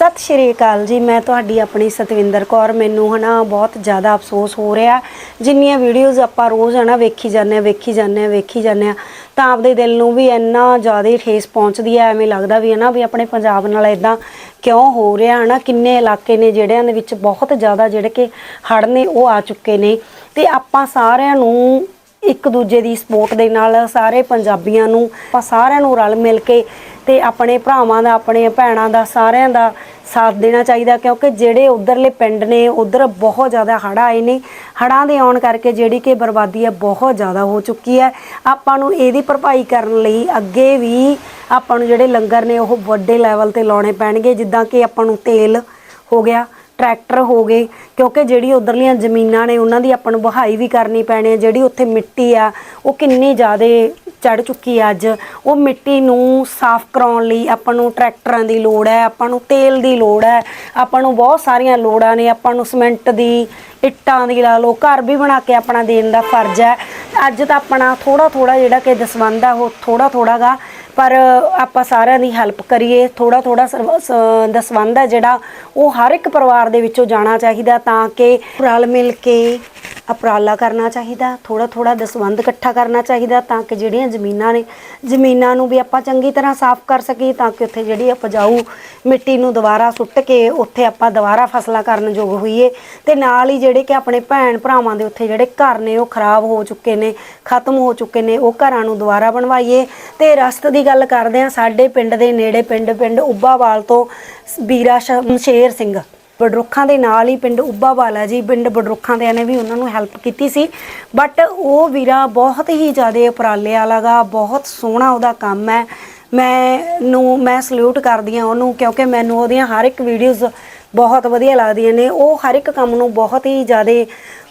ਸਤਿ ਸ਼੍ਰੀ ਅਕਾਲ ਜੀ। ਮੈਂ ਤੁਹਾਡੀ ਆਪਣੀ ਸਤਵਿੰਦਰ ਕੌਰ। ਮੈਨੂੰ ਹਨਾ ਬਹੁਤ ਜ਼ਿਆਦਾ ਅਫਸੋਸ ਹੋ ਰਿਹਾ। ਜਿੰਨੀਆਂ ਵੀਡੀਓਜ਼ ਆਪਾਂ ਰੋਜ਼ ਹਨਾ ਵੇਖੀ ਜਾਂਦੇ ਆ ਵੇਖੀ ਜਾਂਦੇ ਆ ਵੇਖੀ ਜਾਂਦੇ ਆ ਤਾਂ ਆਪਦੇ ਦਿਲ ਨੂੰ ਵੀ ਇੰਨਾ ਜ਼ਿਆਦਾ ਠੇਸ ਪਹੁੰਚਦੀ ਹੈ। ਐਵੇਂ ਲੱਗਦਾ ਵੀ ਹਨਾ ਵੀ ਆਪਣੇ ਪੰਜਾਬ ਨਾਲ ਇਦਾਂ ਕਿਉਂ ਹੋ ਰਿਹਾ ਹਨਾ? ਕਿੰਨੇ ਇਲਾਕੇ ਨੇ ਜਿਹੜਿਆਂ ਦੇ ਵਿੱਚ ਬਹੁਤ ਜ਼ਿਆਦਾ ਜਿਹੜੇ ਕਿ ਹੜ੍ਹ ਨੇ ਉਹ ਆ ਚੁੱਕੇ ਨੇ। ਤੇ ਆਪਾਂ ਸਾਰਿਆਂ ਨੂੰ ਇੱਕ ਦੂਜੇ ਦੀ ਸਪੋਰਟ ਦੇ ਨਾਲ ਸਾਰੇ ਪੰਜਾਬੀਆਂ ਨੂੰ, ਆਪਾਂ ਸਾਰਿਆਂ ਨੂੰ ਰਲ ਮਿਲ ਕੇ ਤੇ ਆਪਣੇ ਭਰਾਵਾਂ ਦਾ, ਆਪਣੇ ਭੈਣਾਂ ਦਾ, ਸਾਰਿਆਂ ਦਾ ਸਾਥ ਦੇਣਾ ਚਾਹੀਦਾ, ਕਿਉਂਕਿ ਜਿਹੜੇ ਉਧਰਲੇ ਪਿੰਡ ਨੇ, ਉਧਰ ਬਹੁਤ ਜ਼ਿਆਦਾ ਹੜ੍ਹ ਆਏ ਨੇ। ਹੜ੍ਹਾਂ ਦੇ ਆਉਣ ਕਰਕੇ ਜਿਹੜੀ ਕਿ ਬਰਬਾਦੀ ਹੈ ਬਹੁਤ ਜ਼ਿਆਦਾ ਹੋ ਚੁੱਕੀ ਹੈ। ਆਪਾਂ ਨੂੰ ਇਹਦੀ ਭਰਪਾਈ ਕਰਨ ਲਈ ਅੱਗੇ ਵੀ ਆਪਾਂ ਨੂੰ ਜਿਹੜੇ ਲੰਗਰ ਨੇ, ਉਹ ਵੱਡੇ ਲੈਵਲ ਤੇ ਲਾਉਣੇ ਪੈਣਗੇ, ਜਿੱਦਾਂ ਕਿ ਆਪਾਂ ਨੂੰ ਤੇਲ ਹੋ ਗਿਆ। ਟਰੈਕਟਰ ਹੋ ਗਏ, ਕਿਉਂਕਿ ਜਿਹੜੀ ਉਧਰਲੀਆਂ ਜ਼ਮੀਨਾਂ ਨੇ ਉਹਨਾਂ ਦੀ ਆਪਾਂ ਨੂੰ ਵਹਾਈ ਵੀ ਕਰਨੀ ਪੈਣੀ ਹੈ, ਜਿਹੜੀ ਉੱਥੇ ਮਿੱਟੀ ਆ, ਉਹ ਕਿੰਨੀ ਜ਼ਿਆਦਾ ਚੜ ਚੁੱਕੀ ਹੈ ਅੱਜ। ਉਹ ਮਿੱਟੀ ਨੂੰ ਸਾਫ਼ ਕਰਾਉਣ ਲਈ ਆਪਾਂ ਨੂੰ ਟਰੈਕਟਰਾਂ ਦੀ ਲੋੜ ਹੈ, ਆਪਾਂ ਨੂੰ ਤੇਲ ਦੀ ਲੋੜ ਹੈ, ਆਪਾਂ ਨੂੰ ਬਹੁਤ ਸਾਰੀਆਂ ਲੋੜਾਂ ਨੇ, ਆਪਾਂ ਨੂੰ ਸਿਮੈਂਟ ਦੀ, ਇੱਟਾਂ ਦੀ ਲਾ ਲਓ, ਘਰ ਵੀ ਬਣਾ ਕੇ ਆਪਣਾ ਦੇਣ ਦਾ ਫਰਜ਼ ਹੈ। ਅੱਜ ਤਾਂ ਆਪਣਾ ਥੋੜਾ ਥੋੜਾ ਜਿਹੜਾ ਕਿ ਦਸਵੰਧ ਆ, ਉਹ ਥੋੜਾ ਥੋੜਾ ਗਾ ਪਰ ਆਪਾਂ ਸਾਰਿਆਂ ਦੀ ਹੈਲਪ ਕਰੀਏ ਥੋੜਾ ਥੋੜਾ ਦਸਵੰਧ ਹੈ ਜਿਹੜਾ, ਉਹ ਹਰ ਇੱਕ ਪਰਿਵਾਰ ਦੇ ਵਿੱਚੋਂ ਜਾਣਾ ਚਾਹੀਦਾ ਤਾਂ ਕਿ ਰਲ ਮਿਲ ਕੇ ਉਪਰਾਲਾ ਕਰਨਾ ਚਾਹੀਦਾ ਥੋੜਾ ਥੋੜਾ ਦਸਵੰਧ ਇਕੱਠਾ ਕਰਨਾ ਚਾਹੀਦਾ ਤਾਂ ਕਿ ਜਿਹੜੀਆਂ ਜ਼ਮੀਨਾਂ ਨੇ, ਜ਼ਮੀਨਾਂ ਨੂੰ ਵੀ ਆਪਾਂ ਚੰਗੀ ਤਰ੍ਹਾਂ ਸਾਫ਼ ਕਰ ਸਕੀਏ ਤਾਂ ਕਿ ਉੱਥੇ ਜਿਹੜੀ ਉਪਜਾਊ ਮਿੱਟੀ ਨੂੰ ਦੁਬਾਰਾ ਸੁੱਟ ਕੇ ਉੱਥੇ ਆਪਾਂ ਦੁਬਾਰਾ ਫਸਲਾਂ ਕਰਨ ਯੋਗ ਹੋਈਏ। ਤੇ ਨਾਲ ਹੀ ਜਿਹੜੇ ਕਿ ਆਪਣੇ ਭੈਣ ਭਰਾਵਾਂ ਦੇ ਉੱਥੇ ਜਿਹੜੇ ਘਰ ਨੇ, ਉਹ ਖਰਾਬ ਹੋ ਚੁੱਕੇ ਨੇ, ਖਤਮ ਹੋ ਚੁੱਕੇ ਨੇ, ਉਹ ਘਰਾਂ ਨੂੰ ਦੁਬਾਰਾ ਬਣਵਾਈਏ। ਤੇ ਰਸਤ ਦੀ ਗੱਲ ਕਰਦੇ ਆ ਸਾਡੇ ਪਿੰਡ ਦੇ ਨੇੜੇ ਪਿੰਡ ਪਿੰਡ ਉੱਬਾਵਾਲ ਤੋਂ ਵੀਰਾ ਸ਼ਮਸ਼ੇਰ ਸਿੰਘ। ਬਡਰੁੱਖਾਂ ਦੇ ਨਾਲ ਹੀ ਪਿੰਡ ਉੱਬਾਵਾਲ ਹੈ ਜੀ, ਪਿੰਡ ਬਡਰੁੱਖਾਂ ਦੇ ਨੇ ਵੀ ਉਹਨਾਂ ਨੂੰ ਹੈਲਪ ਕੀਤੀ ਸੀ। ਬਟ ਉਹ ਵੀਰਾ ਬਹੁਤ ਹੀ ਜ਼ਿਆਦਾ ਉਪਰਾਲੇ ਵਾਲਾ ਗਾ, ਬਹੁਤ ਸੋਹਣਾ ਉਹਦਾ ਕੰਮ ਹੈ। ਮੈਂ ਨੂੰ ਮੈਂ ਸਲੂਟ ਕਰਦੀ ਹਾਂ ਉਹਨੂੰ ਕਿਉਂਕਿ ਮੈਨੂੰ ਉਹਦੀਆਂ ਹਰ ਇੱਕ ਵੀਡੀਓਜ਼ ਬਹੁਤ ਵਧੀਆ ਲੱਗਦੀਆਂ ਨੇ। ਉਹ ਹਰ ਇੱਕ ਕੰਮ ਨੂੰ ਬਹੁਤ ਹੀ ਜ਼ਿਆਦਾ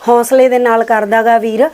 ਹੌਸਲੇ ਦੇ ਨਾਲ ਕਰਦਾਗਾ ਵੀਰ।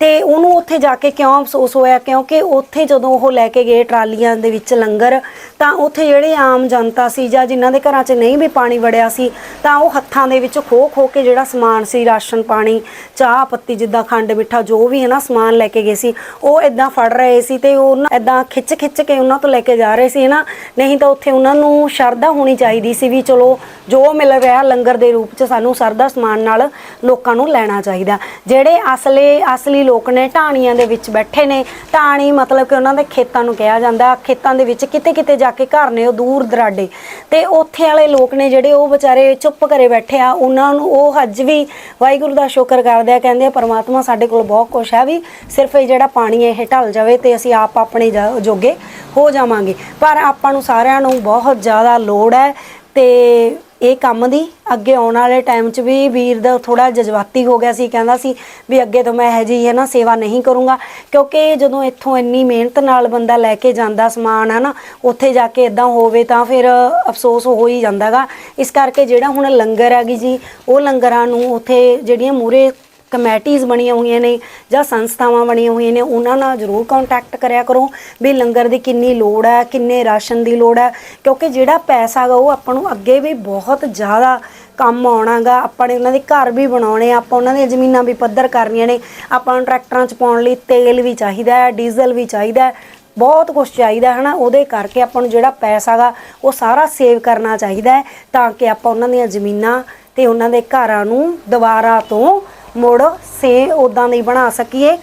ਤੇ ਉਹਨੂੰ ਉੱਥੇ ਜਾ ਕੇ ਕਿਉਂ ਅਫਸੋਸ ਹੋਇਆ? ਕਿਉਂਕਿ ਉੱਥੇ ਜਦੋਂ ਉਹ ਲੈ ਕੇ ਗਏ ਟਰਾਲੀਆਂ ਦੇ ਵਿੱਚ ਲੰਗਰ, ਤਾਂ ਉੱਥੇ ਜਿਹੜੇ ਆਮ ਜਨਤਾ ਸੀ ਜਾਂ ਜਿਨ੍ਹਾਂ ਦੇ ਘਰਾਂ 'ਚ ਨਹੀਂ ਵੀ ਪਾਣੀ ਵੜਿਆ ਸੀ, ਤਾਂ ਉਹ ਹੱਥਾਂ ਦੇ ਵਿੱਚ ਖੋ ਖੋ ਕੇ ਜਿਹੜਾ ਸਮਾਨ ਸੀ, ਰਾਸ਼ਨ ਪਾਣੀ, ਚਾਹ ਪੱਤੀ ਜਿੱਦਾਂ ਖੰਡ ਮਿੱਠਾ, ਜੋ ਵੀ ਹੈ ਨਾ ਸਮਾਨ ਲੈ ਕੇ ਗਏ ਸੀ, ਉਹ ਇਦਾਂ ਫੜ ਰਹੇ ਸੀ ਤੇ ਉਹ ਇਦਾਂ ਖਿੱਚ ਖਿੱਚ ਕੇ ਉਹਨਾਂ ਤੋਂ ਲੈ ਕੇ ਜਾ ਰਹੇ ਸੀ ਨਾ? ਨਹੀਂ ਤਾਂ ਉੱਥੇ ਉਹਨਾਂ ਨੂੰ ਸ਼ਰਧਾ ਹੋਣੀ ਚਾਹੀਦੀ ਸੀ ਵੀ ਚਲੋ, ਜੋ ਮਿਲ ਰਿਹਾ ਲੰਗਰ ਦੇ ਰੂਪ 'ਚ ਸਾਨੂੰ ਸਰਦਾ ਸਮਾਨ ਨਾਲ ਲੋਕਾਂ ਨੂੰ ਲੈਣਾ ਚਾਹੀਦਾ। ਜਿਹੜੇ ਅਸਲੇ, ਅਸਲੀ ਲੋਕ ਨੇ ਢਾਣੀਆਂ ਦੇ ਵਿੱਚ ਬੈਠੇ ਨੇ। ਢਾਣੀ ਮਤਲਬ ਕਿ ਉਹਨਾਂ ਦੇ ਖੇਤਾਂ ਨੂੰ ਕਿਹਾ ਜਾਂਦਾ ਖੇਤਾਂ ਦੇ ਵਿੱਚ ਕਿਤੇ ਕਿਤੇ ਜਾ ਕੇ ਘਰ ਨੇ ਉਹ ਦੂਰ ਦਰਾਡੇ। ਤੇ ਉੱਥੇ ਵਾਲੇ ਲੋਕ ਨੇ ਜਿਹੜੇ ਉਹ ਵਿਚਾਰੇ ਚੁੱਪ ਕਰੇ ਬੈਠੇ ਆ। ਉਹਨਾਂ ਨੂੰ ਉਹ ਅੱਜ ਵੀ ਵਾਹਿਗੁਰੂ ਦਾ ਸ਼ੁਕਰ ਕਰਦੇ ਆ, ਕਹਿੰਦੇ ਆ, ਪਰਮਾਤਮਾ ਸਾਡੇ ਕੋਲ ਬਹੁਤ ਕੁਝ ਹੈ ਵੀ ਸਿਰਫ ਇਹ ਜਿਹੜਾ ਪਾਣੀ ਇਹ ਢਲ ਜਾਵੇ ਤੇ ਅਸੀਂ ਆਪ ਆਪਣੇ ਜਾ- ਜੋਗੇ ਹੋ ਜਾਵਾਂਗੇ। ਪਰ ਆਪਾਂ ਨੂੰ ਸਾਰਿਆਂ ਨੂੰ ਬਹੁਤ ਜ਼ਿਆਦਾ ਲੋੜ ਹੈ ਤੇ ਇਹ ਕੰਮ ਦੀ। ਅੱਗੇ ਆਉਣ ਵਾਲੇ ਟਾਈਮ 'ਚ ਵੀ ਵੀਰ ਦਾ ਥੋੜਾ ਜਜ਼ਬਾਤੀ ਹੋ ਗਿਆ ਸੀ, ਕਹਿੰਦਾ ਸੀ ਵੀ ਅੱਗੇ ਤੋਂ ਮੈਂ ਇਹ ਜੀ ਹੈ ਨਾ ਸੇਵਾ ਨਹੀਂ ਕਰੂੰਗਾ। ਕਿਉਂਕਿ ਜਦੋਂ ਇੱਥੋਂ ਇੰਨੀ ਮਿਹਨਤ ਨਾਲ ਬੰਦਾ ਲੈ ਕੇ ਜਾਂਦਾ ਸਮਾਨ ਹੈ ਨਾ ਉੱਥੇ ਜਾ ਕੇ ਇਦਾਂ ਹੋਵੇ ਤਾਂ ਫਿਰ ਅਫਸੋਸ ਹੋ ਹੀ ਜਾਂਦਾਗਾ। ਇਸ ਕਰਕੇ ਜਿਹੜਾ ਹੁਣ ਲੰਗਰ ਹੈਗੀ ਜੀ, ਉਹ ਲੰਗਰਾਂ ਨੂੰ ਉੱਥੇ ਜਿਹੜੀਆਂ ਮੂਰੇ ਕਮੇਟੀਆਂ ਬਣੀਆਂ ਹੋਈਆਂ ਨੇ ਜਾਂ ਸੰਸਥਾਵਾਂ ਬਣੀਆਂ ਹੋਈਆਂ ਨੇ, ਉਹਨਾਂ ਨਾਲ ਜ਼ਰੂਰ ਕੰਟੈਕਟ ਕਰਿਆ ਕਰੋ ਵੀ ਲੰਗਰ ਦੀ ਕਿੰਨੀ ਲੋੜ ਹੈ, ਕਿੰਨੇ ਰਾਸ਼ਨ ਦੀ ਲੋੜ ਹੈ, ਕਿਉਂਕਿ ਜਿਹੜਾ ਪੈਸਾ ਗਾ ਉਹ ਆਪਾਂ ਨੂੰ ਅੱਗੇ ਵੀ ਬਹੁਤ ਜ਼ਿਆਦਾ ਕੰਮ ਆਉਣਾਗਾ ਆਪਾਂ ਨੇ ਉਹਨਾਂ ਦੇ ਘਰ ਵੀ ਬਣਾਉਣੇ ਆਪਾਂ ਉਹਨਾਂ ਦੀਆਂ ਜ਼ਮੀਨਾਂ ਵੀ ਪੱਧਰ ਕਰਨੀਆਂ ਨੇ, ਆਪਾਂ ਨੂੰ ਟਰੈਕਟਰਾਂ 'ਚ ਪਾਉਣ ਲਈ ਤੇਲ ਵੀ ਚਾਹੀਦਾ ਹੈ, ਡੀਜ਼ਲ ਵੀ ਚਾਹੀਦਾ ਹੈ, ਬਹੁਤ ਕੁਝ ਚਾਹੀਦਾ ਹੈ ਨਾ ਉਹਦੇ ਕਰਕੇ ਆਪਾਂ ਨੂੰ ਜਿਹੜਾ ਪੈਸਾ ਗਾ ਉਹ ਸਾਰਾ ਸੇਵ ਕਰਨਾ ਚਾਹੀਦਾ ਹੈ, ਤਾਂ ਕਿ ਆਪਾਂ ਉਹਨਾਂ ਦੀਆਂ ਜ਼ਮੀਨਾਂ ਤੇ ਉਹਨਾਂ ਦੇ ਘਰਾਂ ਨੂੰ ਦੁਬਾਰਾ ਤੋਂ ਮੁੜ ਸੇ ਉਦਾਂ ਦੀ ਬਣਾ ਸਕੀਏ।